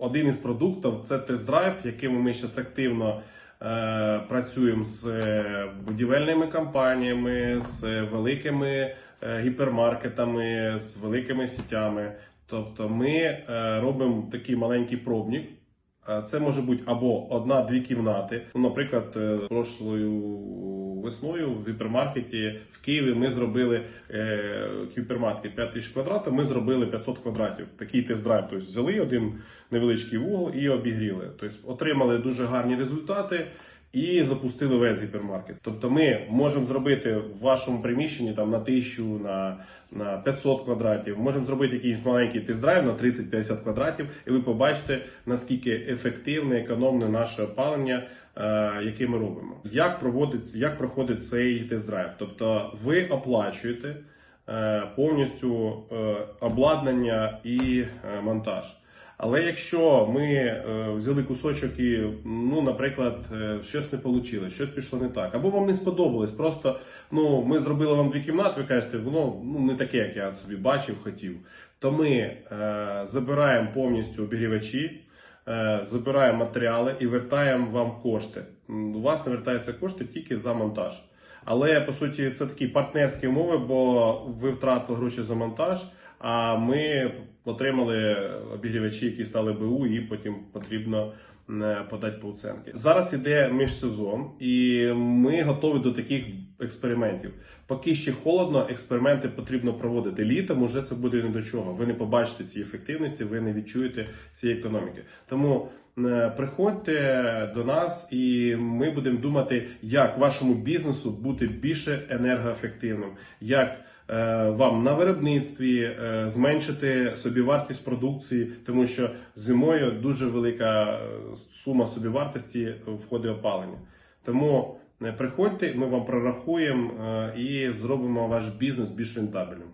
Один із продуктів це тест-драйв, яким ми зараз активно е, працюємо з е, будівельними компаніями, з великими е, гіпермаркетами, з великими сітями. Тобто ми е, робимо такий маленький пробник. Е, Це може бути або одна-дві кімнати. Ну, наприклад, е, прошлою весною в гіпермаркеті в Києві ми зробили е, гіпермаркет 5 тисяч квадратів, ми зробили 500 квадратів. Такий тест-драйв. Тобто взяли один невеличкий вугол і обігріли. Тобто отримали дуже гарні результати. І запустили весь гіпермаркет. Тобто ми можемо зробити в вашому приміщенні там на тисячу, на, на 500 квадратів. Можемо зробити якийсь маленький тест-драйв на 30-50 квадратів, і ви побачите, наскільки ефективне, економне наше опалення, е, яке ми робимо. Як проводить, як проходить цей тест-драйв? Тобто ви оплачуєте е, повністю е, обладнання і монтаж. Але якщо ми е, взяли кусочок і, ну, наприклад, е, щось не вийшло, щось пішло не так, або вам не сподобалось, просто ну, ми зробили вам дві кімнати, ви кажете, воно ну, не таке, як я собі бачив, хотів, то ми е, забираємо повністю обігрівачі, е, забираємо матеріали і вертаємо вам кошти. У вас не вертаються кошти тільки за монтаж. Але по суті це такі партнерські умови, бо ви втратили гроші за монтаж, а ми отримали обігрівачі, які стали БУ, і потім потрібно е, подати по оценки. Зараз іде міжсезон, і ми готові до таких експериментів. Поки ще холодно, експерименти потрібно проводити. Літом уже це буде не до чого. Ви не побачите цієї ефективності, ви не відчуєте цієї економіки. Тому приходьте до нас, і ми будемо думати, як вашому бізнесу бути більше енергоефективним, як е, вам на виробництві е, зменшити собівартість продукції, тому що зимою дуже велика е, сума собівартості входить опалення. Тому е, приходьте, ми вам прорахуємо е, і зробимо ваш бізнес більш рентабельним.